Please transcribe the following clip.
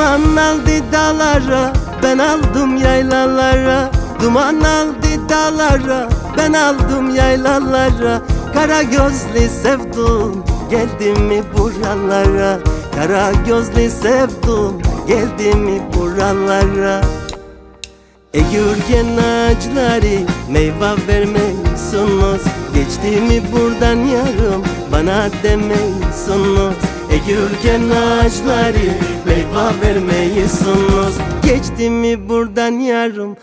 Duman aldı dağlara Ben aldım yaylalara. Duman aldı dağlara Ben aldım yaylalara. Kara gözlü sevdum Geldi mi buralara? Kara gözlü sevdum Geldi mi buralara? Eğirgen ağaçları meyve vermiyorsunuz Geçti mi buradan yarım bana demiyorsunuz Eğirgen ağaçları meyve vermiyorsunuz Geçti mi buradan yarım